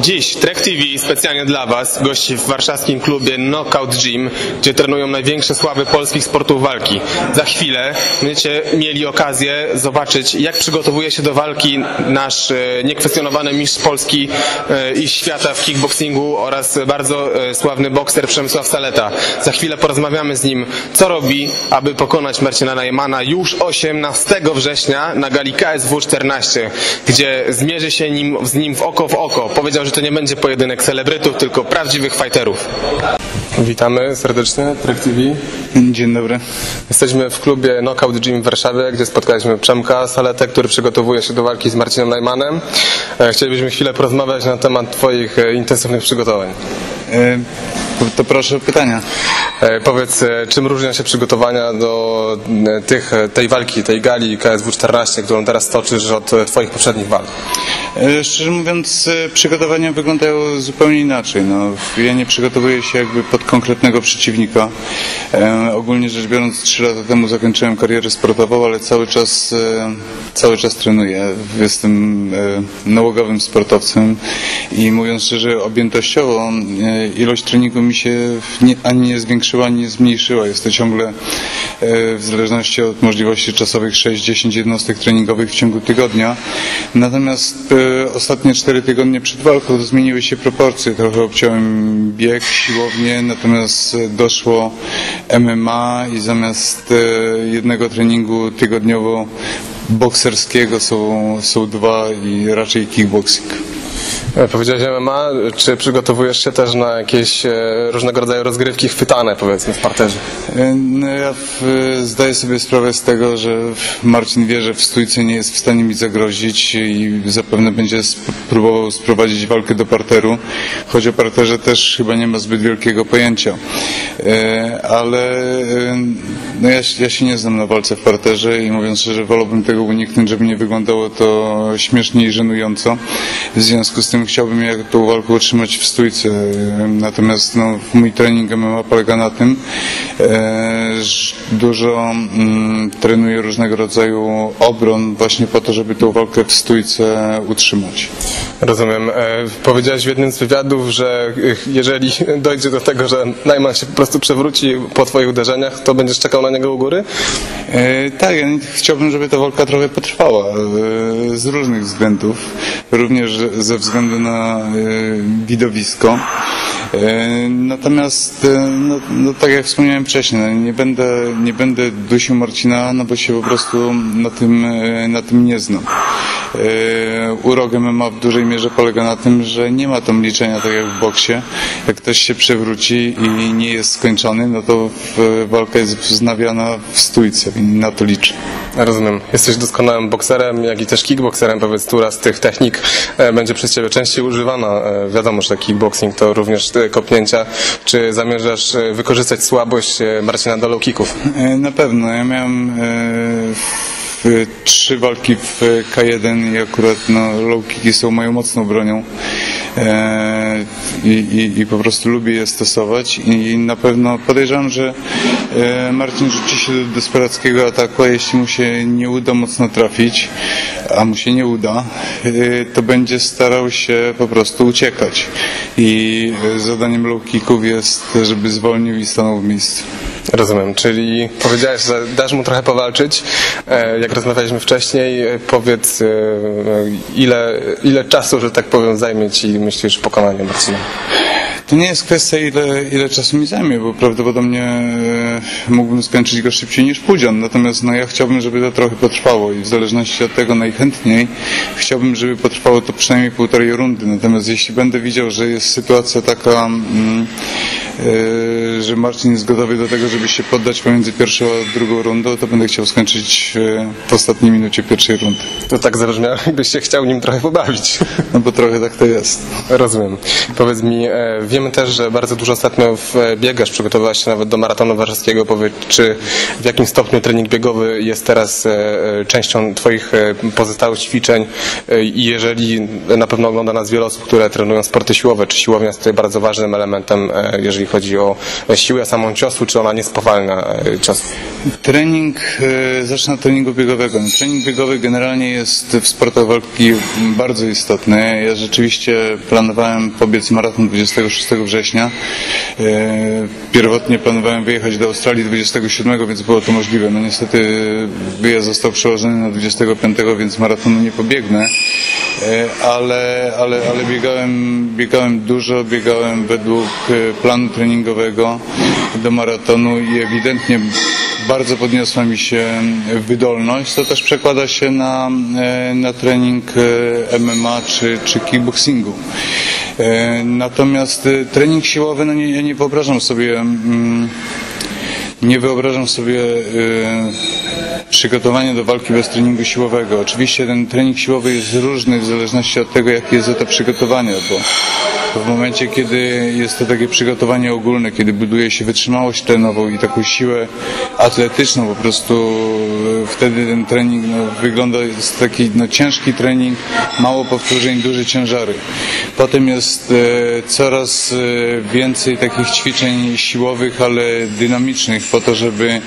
Dziś Trek TV specjalnie dla Was gości w warszawskim klubie Knockout Gym, gdzie trenują największe sławy polskich sportów walki. Za chwilę będziecie mieli okazję zobaczyć, jak przygotowuje się do walki nasz e, niekwestionowany mistrz Polski e, i świata w kickboxingu oraz bardzo e, sławny bokser Przemysław Saleta. Za chwilę porozmawiamy z nim, co robi, aby pokonać Marcina Najmana już 18 września na gali KSW 14, gdzie zmierzy się nim, z nim w oko w oko. Powiedział, że to nie będzie pojedynek celebrytów, tylko prawdziwych fighterów. Witamy serdecznie, Trek TV. Dzień dobry. Jesteśmy w klubie Knockout Gym w Warszawie, gdzie spotkaliśmy Przemka Saletę, który przygotowuje się do walki z Marcinem Najmanem. E, Chcielibyśmy chwilę porozmawiać na temat Twoich e, intensywnych przygotowań. E, to proszę o pytania. Powiedz, czym różnią się przygotowania do tych, tej walki, tej gali KSW 14, którą teraz toczysz od Twoich poprzednich walk? E, Szczerze mówiąc, e, przygotowania wyglądają zupełnie inaczej. No, ja nie przygotowuję się jakby pod konkretnego przeciwnika. E, ogólnie rzecz biorąc, trzy lata temu zakończyłem karierę sportową, ale cały czas, e, cały czas trenuję. Jestem e, nałogowym sportowcem i mówiąc szczerze, objętościowo e, ilość treningu mi się nie, ani nie zwiększyła, ani nie zmniejszyła. Jest to ciągle w zależności od możliwości czasowych 6-10 jednostek treningowych w ciągu tygodnia. Natomiast ostatnie 4 tygodnie przed walką zmieniły się proporcje. Trochę obciąłem bieg, siłownię, natomiast doszło MMA i zamiast e, jednego treningu tygodniowo bokserskiego są, są dwa i raczej kickboxing. E, Powiedziałeś MMA, czy przygotowujesz się też na jakieś e, różnego rodzaju rozgrywki chwytane, powiedzmy, w parterze? E, No ja w, zdaję sobie sprawę z tego, że Marcin wie, że w stójce nie jest w stanie mi zagrozić i zapewne będzie sp- próbował sprowadzić walkę do parteru, choć o parterze też chyba nie ma zbyt wielkiego pojęcia. Ale no ja, ja się nie znam na walce w parterze i mówiąc szczerze, wolałbym tego uniknąć, żeby nie wyglądało to śmiesznie i żenująco. W związku z tym chciałbym jak tą walkę utrzymać w stójce. Natomiast no, mój trening MMA polega na tym, dużo mm, trenuję różnego rodzaju obron właśnie po to, żeby tą walkę w stójce utrzymać. Rozumiem. E, Powiedziałeś w jednym z wywiadów, że e, jeżeli dojdzie do tego, że Najman się po prostu przewróci po Twoich uderzeniach, to będziesz czekał na niego u góry? E, tak, ja chciałbym, żeby ta walka trochę potrwała e, z różnych względów, również ze względu na e, widowisko. E, natomiast, e, no, no, tak jak wspomniałem wcześniej, no, nie, będę, nie będę dusił Marcina, no bo się po prostu na tym, e, na tym nie znam. E, Urok MMA w dużej mierze polega na tym, że nie ma tam liczenia tak jak w boksie. Jak ktoś się przewróci i nie jest skończony, no to walka jest wznawiana w stójce i na to liczę. Rozumiem. Jesteś doskonałym bokserem, jak i też kickbokserem. Powiedz, która z tych technik e, będzie przez Ciebie częściej używana? E, Wiadomo, że kickboxing to również kopnięcia. Czy zamierzasz wykorzystać słabość Marcina do low kicków? Na pewno. Ja miałem trzy walki w K1 i akurat no, low kicki są moją mocną bronią. E, i, i, I po prostu lubię je stosować i na pewno podejrzewam, że e, Marcin rzuci się do desperackiego ataku, a jeśli mu się nie uda mocno trafić, a mu się nie uda, e, to będzie starał się po prostu uciekać. I e, zadaniem low kicków jest, żeby zwolnił i stanął w miejscu. Rozumiem, czyli powiedziałeś, że dasz mu trochę powalczyć. E, Jak rozmawialiśmy wcześniej, e, powiedz, e, ile, ile czasu, że tak powiem, zajmie Ci, myślisz, pokonanie Marcina? To nie jest kwestia, ile, ile czasu mi zajmie, bo prawdopodobnie e, mógłbym skończyć go szybciej niż Pudzian. Natomiast no, ja chciałbym, żeby to trochę potrwało i w zależności od tego najchętniej chciałbym, żeby potrwało to przynajmniej półtorej rundy. Natomiast jeśli będę widział, że jest sytuacja taka, mm, e, że Marcin jest gotowy do tego, żeby się poddać pomiędzy pierwszą a drugą rundą, to będę chciał skończyć e, w ostatniej minucie pierwszej rundy. To tak zabrzmiało, jakbyś się chciał nim trochę pobawić. No bo trochę tak to jest. Rozumiem. Powiedz mi, e, Wiemy też, że bardzo dużo ostatnio w- biegasz, przygotowywałaś się nawet do maratonu warszawskiego. Powiedz, czy w jakim stopniu trening biegowy jest teraz e, e, częścią Twoich e, pozostałych ćwiczeń E, i jeżeli na pewno ogląda nas wiele osób, które trenują sporty siłowe, czy siłownia jest tutaj bardzo ważnym elementem, e, jeżeli chodzi o siłę samą ciosu, czy ona nie spowalnia e, ciosu? Trening, e, zacznę od treningu biegowego. Trening biegowy generalnie jest w sportach walki bardzo istotny. Ja rzeczywiście planowałem pobiec maraton 26 września. E, Pierwotnie planowałem wyjechać do Australii 27, więc było to możliwe. No niestety wyjazd został przełożony na 25, więc maratonu nie pobiegnę. E, Ale, ale, ale biegałem, biegałem dużo, biegałem według e, planu treningowego do maratonu i ewidentnie bardzo podniosła mi się wydolność. To też przekłada się na, e, na trening e, MMA czy, czy kickboxingu. E, Natomiast trening siłowy, no nie, ja nie wyobrażam sobie mm, nie wyobrażam sobie przygotowania do walki bez treningu siłowego. Oczywiście ten trening siłowy jest różny w zależności od tego, jakie jest to przygotowanie, bo w momencie, kiedy jest to takie przygotowanie ogólne, kiedy buduje się wytrzymałość trenową i taką siłę atletyczną, po prostu wtedy ten trening no, wygląda, jest taki no, ciężki trening, mało powtórzeń, duże ciężary. Potem jest e, coraz e, więcej takich ćwiczeń siłowych, ale dynamicznych po to, żeby,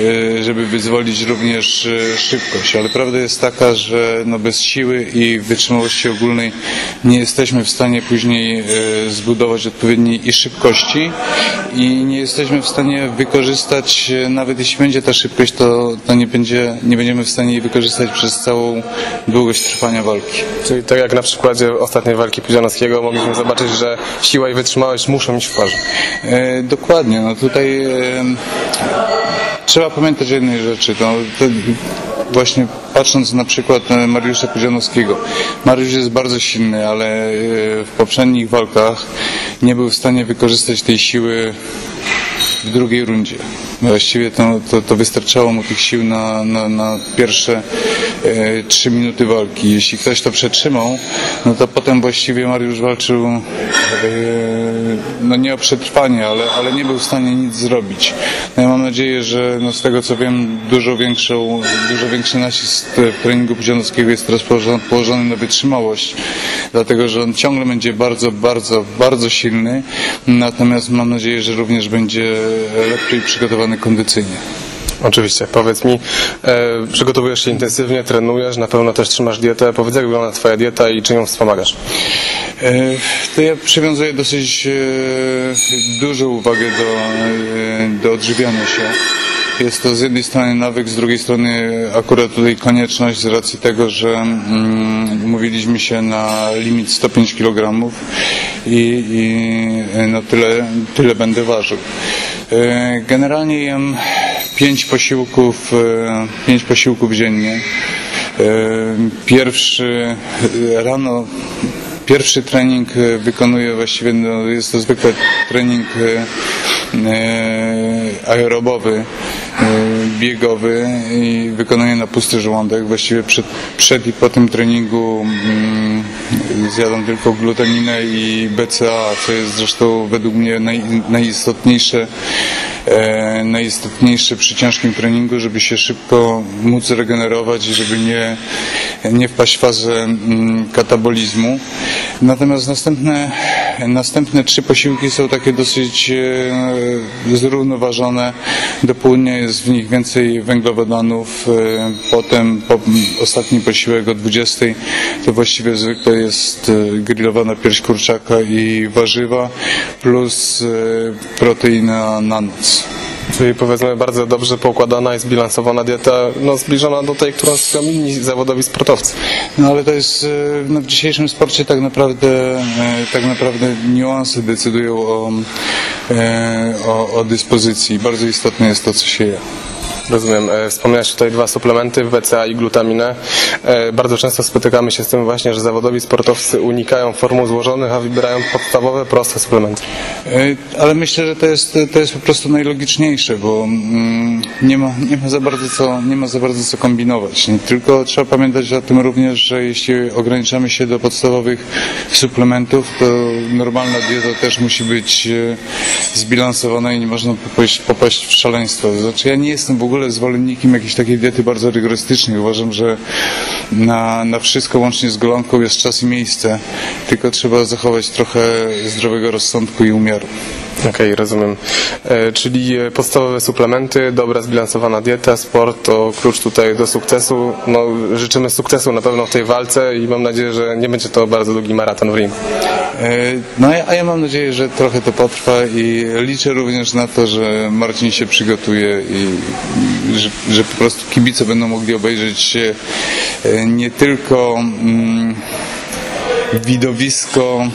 e, żeby wyzwolić również e, szybkość. Ale prawda jest taka, że no, bez siły i wytrzymałości ogólnej nie jesteśmy w stanie później e, zbudować odpowiedniej i szybkości i nie jesteśmy w stanie wykorzystać, e, nawet jeśli będzie ta szybkość, to, to nie, będzie, nie będziemy w stanie jej wykorzystać przez całą długość trwania walki. Czyli tak jak na przykładzie ostatniej walki Pudzianowskiego mogliśmy zobaczyć, że siła i wytrzymałość muszą iść w parze. E, dokładnie, no tutaj e, trzeba pamiętać o jednej rzeczy. To, to właśnie patrząc na przykład Mariusza Pudzianowskiego. Mariusz jest bardzo silny, ale e, w poprzednich walkach nie był w stanie wykorzystać tej siły w drugiej rundzie. Właściwie to, to, to wystarczało mu tych sił na, na, na pierwsze e, trzy minuty walki. Jeśli ktoś to przetrzymał, no to potem właściwie Mariusz walczył e, no nie o przetrwanie, ale, ale nie był w stanie nic zrobić. No ja mam nadzieję, że no z tego co wiem, dużo, większą, dużo większy nacisk w treningu Pudzianowskiego jest teraz położony, na wytrzymałość, dlatego że on ciągle będzie bardzo, bardzo, bardzo silny, natomiast mam nadzieję, że również będzie lepiej przygotowany kondycyjnie. Oczywiście. Powiedz mi, e, przygotowujesz się intensywnie, trenujesz, na pewno też trzymasz dietę. Powiedz, jak wygląda Twoja dieta i czym ją wspomagasz? E, To ja przywiązuję dosyć e, dużą uwagę do, e, do odżywiania się. Jest to z jednej strony nawyk, z drugiej strony akurat tutaj konieczność z racji tego, że mm, umówiliśmy się na limit 105 kg i, i e, no tyle, tyle będę ważył. E, Generalnie jem 5 posiłków, e, pięć posiłków dziennie. E, Pierwszy e, rano Pierwszy trening wykonuję właściwie, no, jest to zwykle trening aerobowy, biegowy i wykonuję na pusty żołądek. Właściwie przed, przed i po tym treningu mm, zjadam tylko gluteninę i BCA, co jest zresztą według mnie naj, najistotniejsze e, najistotniejsze przy ciężkim treningu, żeby się szybko móc regenerować i żeby nie, nie wpaść w fazę mm, katabolizmu. Natomiast następne, następne trzy posiłki są takie dosyć e, zrównoważone. Do południa jest w nich więcej węglowodanów. E, potem po, ostatni posiłek o 20 to właściwie zwykle jest e, grillowana pierś kurczaka i warzywa plus proteina na noc. Czyli powiedzmy bardzo dobrze poukładana i zbilansowana dieta, no zbliżona do tej, którą stosują inni zawodowi sportowcy. No ale to jest, e, no, w dzisiejszym sporcie tak naprawdę, e, tak naprawdę niuanse decydują o, e, o, o dyspozycji. Bardzo istotne jest to, co się je. Rozumiem. E, Wspomniałeś tutaj dwa suplementy, BCA i glutaminę. E, Bardzo często spotykamy się z tym właśnie, że zawodowi sportowcy unikają formuł złożonych, a wybierają podstawowe, proste suplementy. E, Ale myślę, że to jest, to jest po prostu najlogiczniejsze, bo mm, nie, ma, nie, ma za bardzo co, nie ma za bardzo co kombinować. Tylko trzeba pamiętać o tym również, że jeśli ograniczamy się do podstawowych suplementów, to normalna dieta też musi być zbilansowana i nie można popaść, popaść w szaleństwo. Znaczy ja nie jestem w ogóle zwolennikiem jakiejś takiej diety bardzo rygorystycznej. Uważam, że na, na wszystko łącznie z golonką jest czas i miejsce, tylko trzeba zachować trochę zdrowego rozsądku i umiaru. Okej, rozumiem. E, Czyli e, podstawowe suplementy, dobra zbilansowana dieta, sport to klucz tutaj do sukcesu. No, życzymy sukcesu na pewno w tej walce i mam nadzieję, że nie będzie to bardzo długi maraton w ringu. E, No a ja- mam nadzieję, że trochę to potrwa i liczę również na to, że Marcin się przygotuje i że, że po prostu kibice będą mogli obejrzeć e, nie tylko mm, widowisko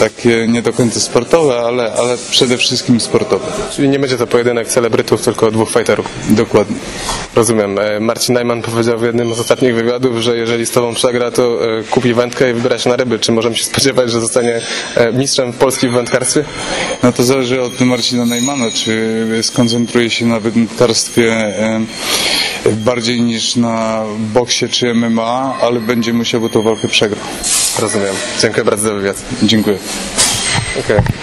takie nie do końca sportowe, ale, ale przede wszystkim sportowe. Czyli nie będzie to pojedynek celebrytów, tylko dwóch fighterów. Dokładnie. Rozumiem. E, Marcin Najman powiedział w jednym z ostatnich wywiadów, że jeżeli z tobą przegra, to e, kupi wędkę i wybiera się na ryby. Czy możemy się spodziewać, że zostanie e, mistrzem Polski w wędkarstwie? No to zależy od Marcina Najmana, czy skoncentruje się na wędkarstwie bardziej niż na boksie czy MMA, ale będzie musiał tę walkę przegrać. Rozumiem. Dziękuję bardzo za wywiad. Dziękuję. Okej.